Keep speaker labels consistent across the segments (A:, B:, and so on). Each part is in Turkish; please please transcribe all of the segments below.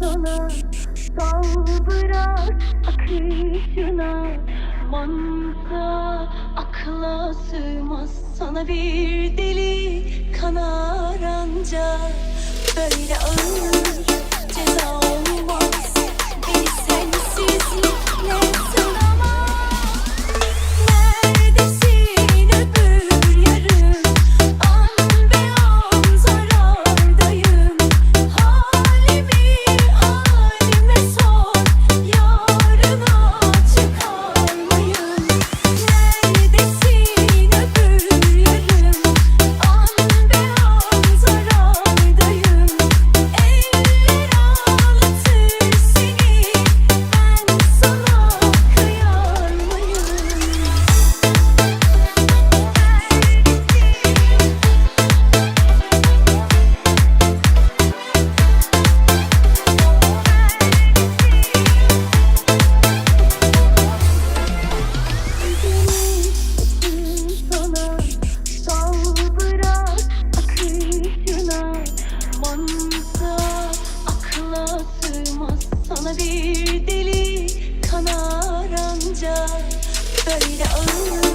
A: sana Sal bırak akışına Mantığa akla sığmaz Sana bir deli kanar anca Böyle ağır ceza But it all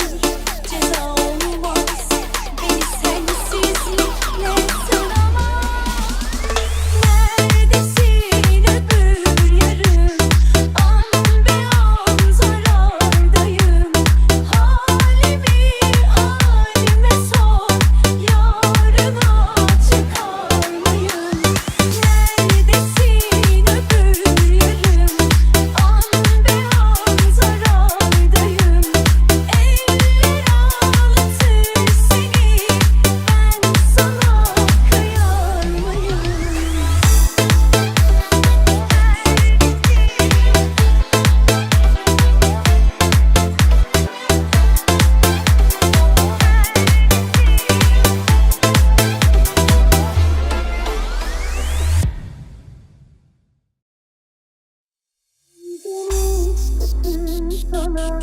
A: bana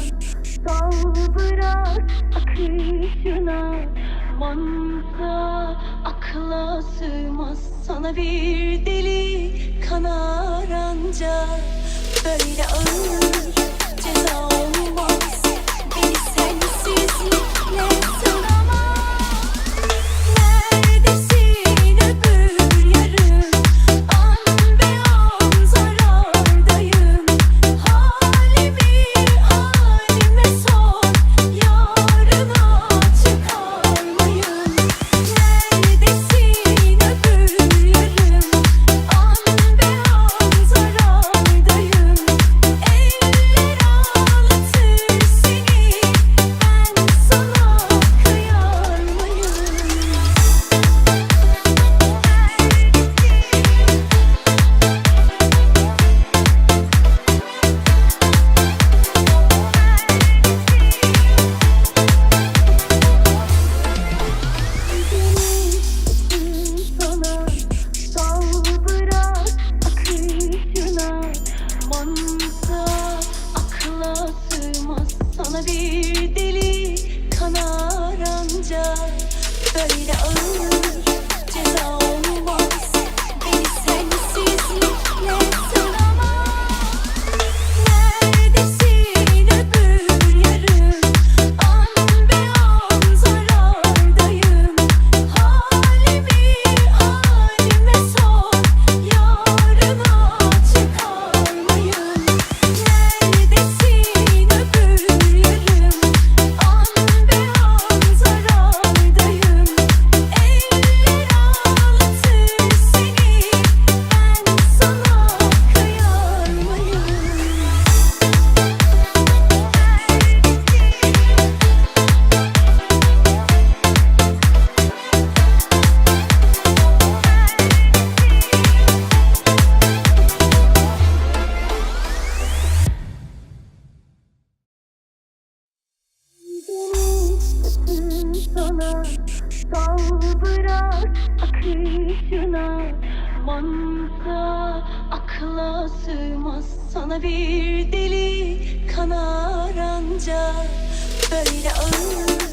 A: Sal bırak akışına. Mantığa akla sığmaz. Sana bir deli kanar anca Böyle ağır ceza cười đã ơi trên gió dalgalarına Sal bırak akışına. Mantığa akla sığmaz Sana bir deli kanar anca Böyle ağır